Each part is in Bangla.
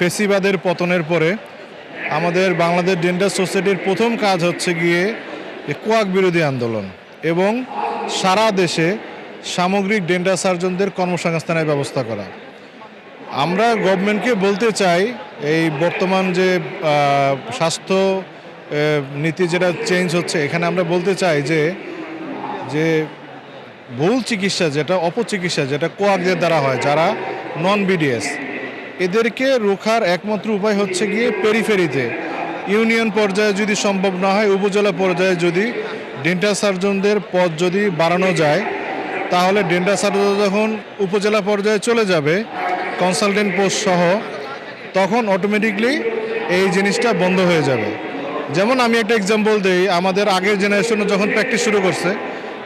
ফেসিবাদের পতনের পরে আমাদের বাংলাদেশ ডেন্টাল সোসাইটির প্রথম কাজ হচ্ছে গিয়ে কোয়াক বিরোধী আন্দোলন এবং সারা দেশে সামগ্রিক ডেন্টাল সার্জনদের কর্মসংস্থানের ব্যবস্থা করা। আমরা গভর্নমেন্টকে বলতে চাই, এই বর্তমান যে স্বাস্থ্য নীতি যেটা চেঞ্জ হচ্ছে, এখানে আমরা বলতে চাই যে যে ভুল চিকিৎসা যেটা, অপচিকিৎসা যেটা কোয়াকদের দ্বারা হয়, যারা নন বিডিএস এদেরকে রোখার একমাত্র উপায় হচ্ছে গিয়ে পেরিফেরিতে ইউনিয়ন পর্যায়ে যদি সম্ভব না হয়, উপজেলা পর্যায়ে যদি ডেন্টাল সার্জনদের পদ যদি বাড়ানো যায়, তাহলে ডেন্টাল সার্জন যখন উপজেলা পর্যায়ে চলে যাবে কনসালটেন্ট পোস্ট সহ, তখন অটোমেটিকলি এই জিনিসটা বন্ধ হয়ে যাবে। যেমন আমি একটা এক্সাম্পল দিই, আমাদের আগের জেনারেশনে যখন প্র্যাকটিস শুরু করছে,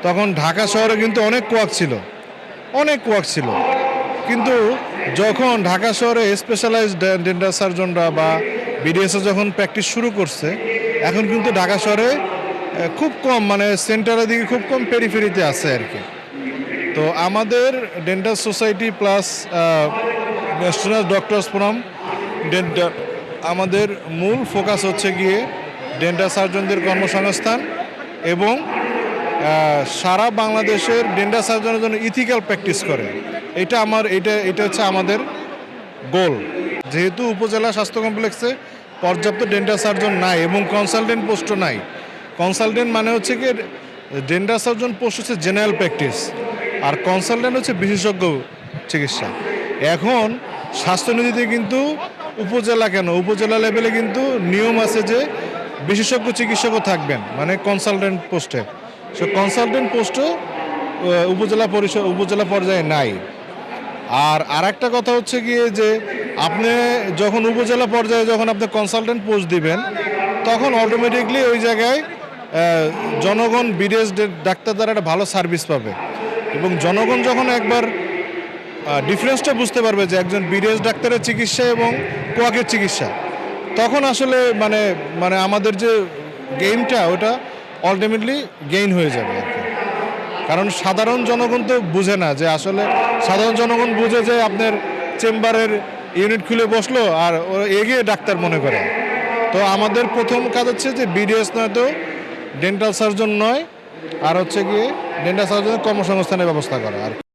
তখন ঢাকা শহরে কিন্তু অনেক কোয়াক ছিল। অনেক কোয়াক ছিল। কিন্তু যখন ঢাকা শহরে স্পেশালাইজড ডেন্টাল সার্জনরা বা বিডিএসও যখন প্র্যাকটিস শুরু করছে, এখন কিন্তু ঢাকা শহরে খুব কম মানে সেন্টারের দিকে খুব কম পেরিফেরিতে আছে আর কি। তো আমাদের dental society plus national doctors forum dental আমাদের মূল ফোকাস হচ্ছে গিয়ে ডেন্টাল সার্জনদের কর্মসংস্থান এবং সারা বাংলাদেশের ডেন্ডা সার্জনের জন্য ইথিক্যাল প্র্যাকটিস করে। এটা আমার, এটা এটা হচ্ছে আমাদের গোল। যেহেতু উপজেলা স্বাস্থ্য কমপ্লেক্সে পর্যাপ্ত ডেন্টাল সার্জন নাই এবং কনসালটেন্ট পোস্টও নাই। কনসালটেন্ট মানে হচ্ছে কি ডেন্টাল সার্জন পোস্ট হচ্ছে জেনারেল প্র্যাকটিস, আর কনসালটেন্ট হচ্ছে বিশেষজ্ঞ চিকিৎসা। এখন স্বাস্থ্যনীতিতে কিন্তু উপজেলা কেন? উপজেলা লেভেলে কিন্তু নিয়ম আছে যে বিশেষজ্ঞ চিকিৎসকও থাকবেন মানে কনসালটেন্ট পোস্টে। সো কনসালটেন্ট পোস্টও উপজেলা পরিষদ, উপজেলা পর্যায়ে নাই। আর আর একটা কথা হচ্ছে গিয়ে যে, আপনি যখন উপজেলা পর্যায়ে যখন আপনি কনসালটেন্ট পোস্ট দিবেন, তখন অটোমেটিকলি ওই জায়গায় জনগণ বিদেশ ডাক্তার দ্বারা একটা ভালো সার্ভিস পাবে। এবং জনগণ যখন একবার ডিফারেন্সটা বুঝতে পারবে যে একজন বিদেশ ডাক্তারের চিকিৎসা এবং কোয়াকের চিকিৎসা। তখন আসলে মানে মানে আমাদের যে গেইনটা ওটা আলটিমেটলি গেইন হয়ে যাবে আর কি কারণ সাধারণ জনগণ তো বুঝে না যে আসলে সাধারণ জনগণ বুঝে যে আপনার চেম্বারের ইউনিট খুলে বসল আর এগিয়ে ডাক্তার মনে করে তো আমাদের প্রথম কাজ হচ্ছে যে বিডিএস নয় তো ডেন্টাল সার্জন নয়, আর হচ্ছে গিয়ে ডেন্টাল সার্জনের কর্মসংস্থানের ব্যবস্থা করা আর।